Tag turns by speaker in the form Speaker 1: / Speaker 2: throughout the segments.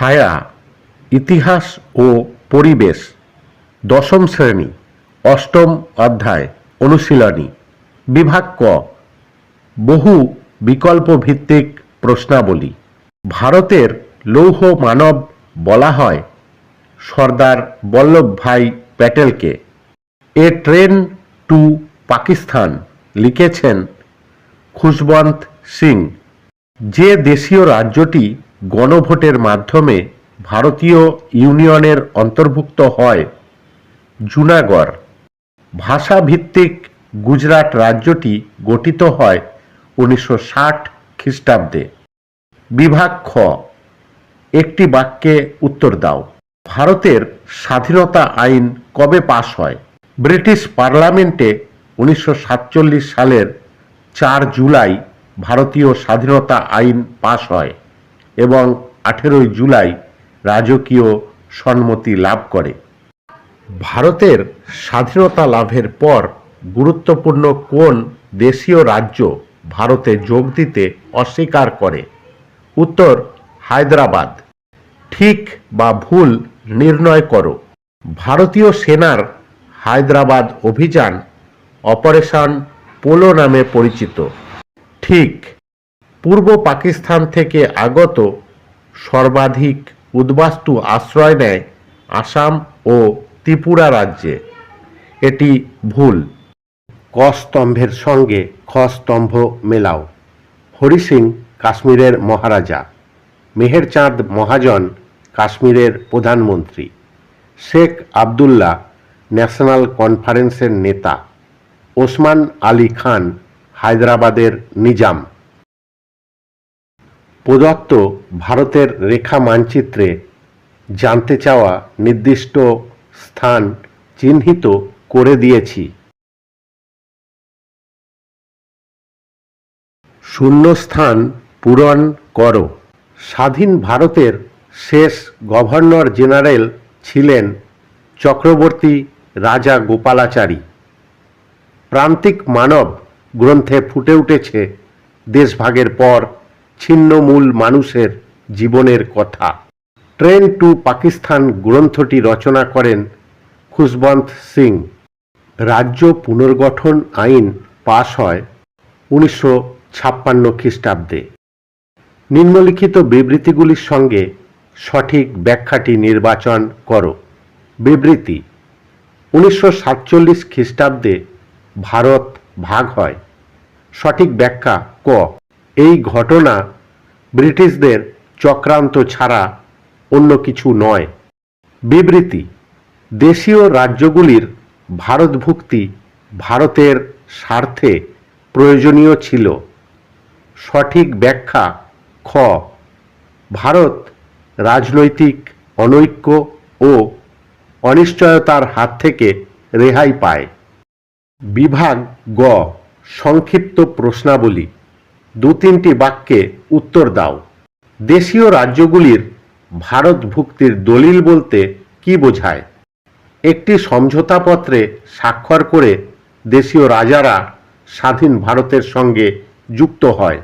Speaker 1: ছায়া, ইতিহাস ও পরিবেশ, দশম শ্রেণি, অষ্টম অধ্যায়, অনুশীলনী, বিভাগ ক, বহু বিকল্প ভিত্তিক প্রশ্নাবলী। ভারতের লৌহ মানব বলা হয় সর্দার বল্লভভাই প্যাটেলকে। এ ট্রেন টু পাকিস্তান লিখেছেন খুশবন্ত সিং। যে দেশীয় রাজ্যটি গণভোটের মাধ্যমে ভারতীয় ইউনিয়নের অন্তর্ভুক্ত হয় জুনাগড়। ভাষাভিত্তিক গুজরাট রাজ্যটি গঠিত হয় উনিশশো ষাট খ্রিস্টাব্দে। বিভাগ খ, একটি বাক্যে উত্তর দাও। ভারতের স্বাধীনতা আইন কবে পাশ হয়? ব্রিটিশ পার্লামেন্টে উনিশশো সাতচল্লিশ সালের চার জুলাই ভারতীয় স্বাধীনতা আইন পাশ হয়। এবং আঠেরোই জুলাই রাজকীয় সম্মতি লাভ করে। ভারতের স্বাধীনতা লাভের পর গুরুত্বপূর্ণ কোন দেশীয় রাজ্য ভারতে যোগ দিতে অস্বীকার করে? উত্তর, হায়দ্রাবাদ। ঠিক বা ভুল নির্ণয় করো। ভারতীয় সেনার হায়দ্রাবাদ অভিযান অপারেশন পোলো নামে পরিচিত। ঠিক পূর্ব পাকিস্তান থেকে আগত সর্বাধিক উদ্বাস্তু আশ্রয় নেয় আসাম ও ত্রিপুরা রাজ্যে। এটি ভুল। ক স্তম্ভের সঙ্গে খ স্তম্ভ মেলাও। হরি সিং কাশ্মীরের মহারাজা। মেহেরচাঁদ মহাজন কাশ্মীরের প্রধানমন্ত্রী। শেখ আবদুল্লাহ ন্যাশনাল কনফারেন্সের নেতা। ওসমান আলী খান হায়দ্রাবাদের নিজাম। প্রদত্ত ভারতের রেখা মানচিত্রে জানতে চাওয়া নির্দিষ্ট স্থান চিহ্নিত করে দিয়েছি। শূন্যস্থান পূরণ করো। স্বাধীন ভারতের শেষ গভর্নর জেনারেল ছিলেন চক্রবর্তী রাজা গোপালাচারী। প্রান্তিক মানব গ্রন্থে ফুটে উঠেছে দেশভাগের পর ছিন্নমূল মানুষের জীবনের কথা। ট্রেন টু পাকিস্তান গ্রন্থটি রচনা করেন খুশবন্ত সিং। রাজ্য পুনর্গঠন আইন পাশ হয় উনিশশো ছাপ্পান্ন খ্রিস্টাব্দে। নিম্নলিখিত বিবৃতিগুলির সঙ্গে সঠিক ব্যাখ্যাটি নির্বাচন করো। বিবৃতি, উনিশশো সাতচল্লিশ খ্রিস্টাব্দে ভারত ভাগ হয়। সঠিক ব্যাখ্যা ক। এই ঘটনা ব্রিটিশদের চক্রান্ত ছাড়া অন্য কিছু নয়। বিবৃতি, দেশীয় রাজ্যগুলির ভারতভুক্তি ভারতের স্বার্থে প্রয়োজনীয় ছিল। সঠিক ব্যাখ্যা, খ, ভারত রাজনৈতিক অনৈক্য ও অনিশ্চয়তার হাত থেকে রেহাই পায়। বিভাগ গ, সংক্ষিপ্ত প্রশ্নাবলী। দু তিনটি বাক্যে উত্তর দাও। দেশীয় রাজ্যগুলির ভারত ভুক্তির দলিল বলতে কি বোঝায়? একটি সমঝোতাপত্রে স্বাক্ষর করে দেশীয় রাজারা স্বাধীন ভারতের সঙ্গে যুক্ত হয়।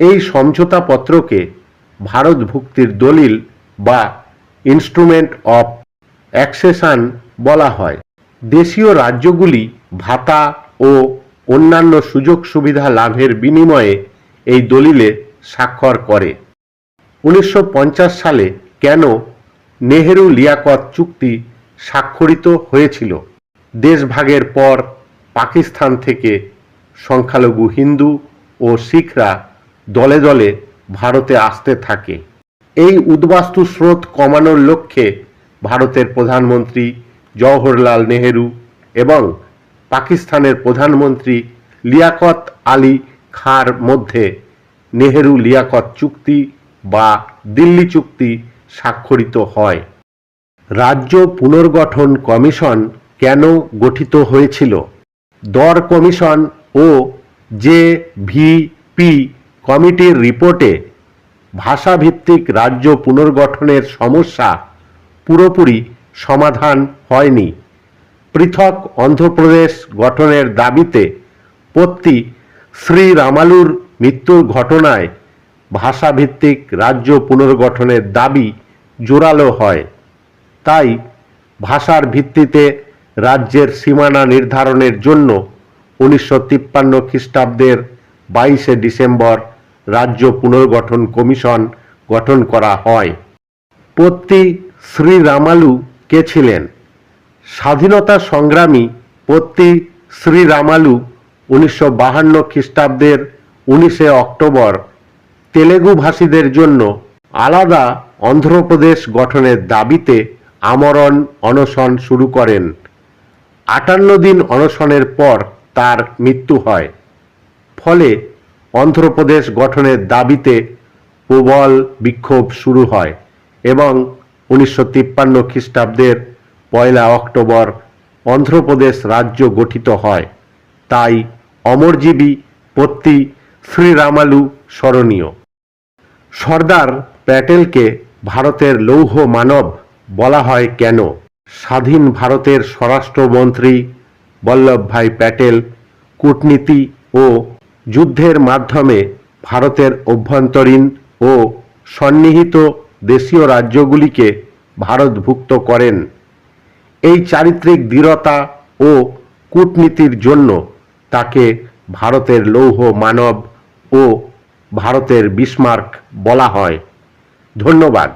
Speaker 1: এই সমঝোতাপত্রকে ভারতভুক্তির দলিল বা ইনস্ট্রুমেন্ট অফ অ্যাক্সেশন বলা হয়। দেশীয় রাজ্যগুলি ভাতা ও অন্যান্য সুযোগ সুবিধা লাভের বিনিময়ে এই দলিলে স্বাক্ষর করে। উনিশশো পঞ্চাশ সালে কেন নেহেরু লিয়াকত চুক্তি স্বাক্ষরিত হয়েছিল? দেশভাগের পর পাকিস্তান থেকে সংখ্যালঘু হিন্দু ও শিখরা দলে দলে ভারতে আসতে থাকে। এই উদ্বাস্তু স্রোত কমানোর লক্ষ্যে ভারতের প্রধানমন্ত্রী জওহরলাল নেহেরু এবং পাকিস্তানের প্রধানমন্ত্রী লিয়াকত আলী খাঁর মধ্যে নেহেরু লিয়াকত চুক্তি বা দিল্লি চুক্তি স্বাক্ষরিত হয়। রাজ্য পুনর্গঠন কমিশন কেন গঠিত হয়েছিল? দর কমিশন ও জে ভিপি কমিটির রিপোর্টে ভাষাভিত্তিক রাজ্য পুনর্গঠনের সমস্যা পুরোপুরি সমাধান হয়নি। পৃথক অন্ধ্রপ্রদেশ গঠনের দাবিতে পত্তি শ্রী রামালুর মৃত্যুর ঘটনায় ভাষাভিত্তিক রাজ্য পুনর্গঠনের দাবি জোরালো হয়। তাই ভাষার ভিত্তিতে রাজ্যের সীমানা নির্ধারণের জন্য উনিশশো তিপ্পান্ন খ্রিস্টাব্দের বাইশে ডিসেম্বর রাজ্য পুনর্গঠন কমিশন গঠন করা হয়। পত্তি শ্রীরামালু কে ছিলেন? স্বাধীনতা সংগ্রামী পত্তি শ্রীরামালু উনিশশো বাহান্ন খ্রিস্টাব্দের উনিশে অক্টোবর তেলেগু ভাষীদের জন্য আলাদা অন্ধ্রপ্রদেশ গঠনের দাবিতে আমরণ অনশন শুরু করেন। আটান্ন দিন অনশনের পর তার মৃত্যু হয়। ফলে অন্ধ্রপ্রদেশ গঠনের দাবিতে প্রবল বিক্ষোভ শুরু হয় এবং উনিশশো তিপ্পান্ন খ্রিস্টাব্দের পয়লা অক্টোবর অন্ধ্রপ্রদেশ রাজ্য গঠিত হয়। তাই অমরজীবী পত্তি শ্রীরামালু স্মরণীয়। সর্দার প্যাটেলকে ভারতের লৌহ মানব বলা হয় কেন? স্বাধীন ভারতের স্বরাষ্ট্রমন্ত্রী বল্লভভাই প্যাটেল, কূটনীতি ও যুদ্ধের মাধ্যমে ভারতের অভ্যন্তরীণ ও সন্নিহিত দেশীয় রাজ্যগুলিকে ভারতভুক্ত করেন। এই চারিত্রিক দৃঢ়তা ও কূটনীতির জন্য তাকে ভারতের লৌহ মানব ও ভারতের বিস্মার্ক বলা হয়। ধন্যবাদ।